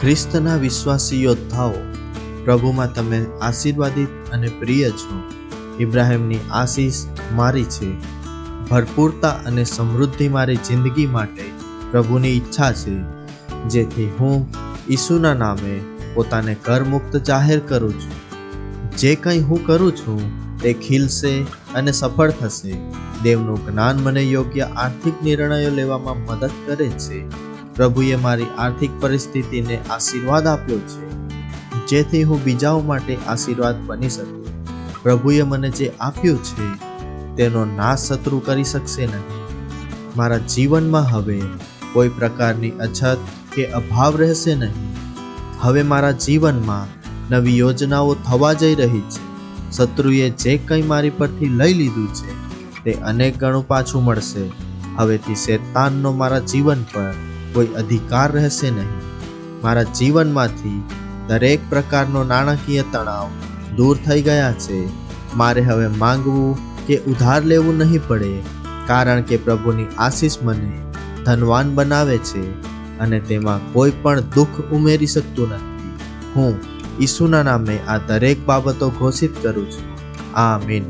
ખ્રિસ્તના વિશ્વાસી યોદ્ધાઓ, પ્રભુમાં તમે આશીર્વાદિત અને પ્રિય છો. ઇબ્રાહિમની આશીષ મારી છે. ભરપૂરતા અને સમૃદ્ધિ મારી જિંદગી માટે પ્રભુની ઈચ્છા છે. જેથી હું ઈસુના નામે પોતાને કરમુક્ત જાહેર કરું છું. જે કંઈ હું કરું છું, તે ખીલશે અને સફળ થશે. દેવનું જ્ઞાન મને યોગ્ય આર્થિક નિર્ણયો લેવામાં મદદ કરે છે. પ્રભુએ મારી આર્થિક પરિસ્થિતિને આશીર્વાદ આપ્યો છે. જેથી હું બીજાઓ માટે આશીર્વાદ બની શકું. પ્રભુએ મને જે આપ્યું છે, તેનો નાશ શત્રુ કરી શકશે નહીં. મારા જીવનમાં હવે કોઈ પ્રકારની અછત કે અભાવ રહેશે નહીં. હવે મારા જીવનમાં નવી યોજનાઓ થવા જઈ રહી છે. શત્રુએ જે કંઈ મારી પરથી લઈ લીધું છે, તે અનેક ગણું પાછું મળશે. હવેથી શેતાનનો મારા જીવન પર કોઈ અધિકાર રહેશે નહીં. મારા જીવનમાંથી દરેક પ્રકારનો નાણાકીય તણાવ દૂર થઈ ગયા છે. મારે હવે માંગવું કે ઉધાર લેવું નહીં પડે, કારણ કે પ્રભુની આશીષ મને ધનવાન બનાવે છે અને તેમાં કોઈ પણ દુઃખ ઉમેરી શકતું નથી. હું ઈસુના નામે આ દરેક બાબતો ઘોષિત કરું છું. આમીન.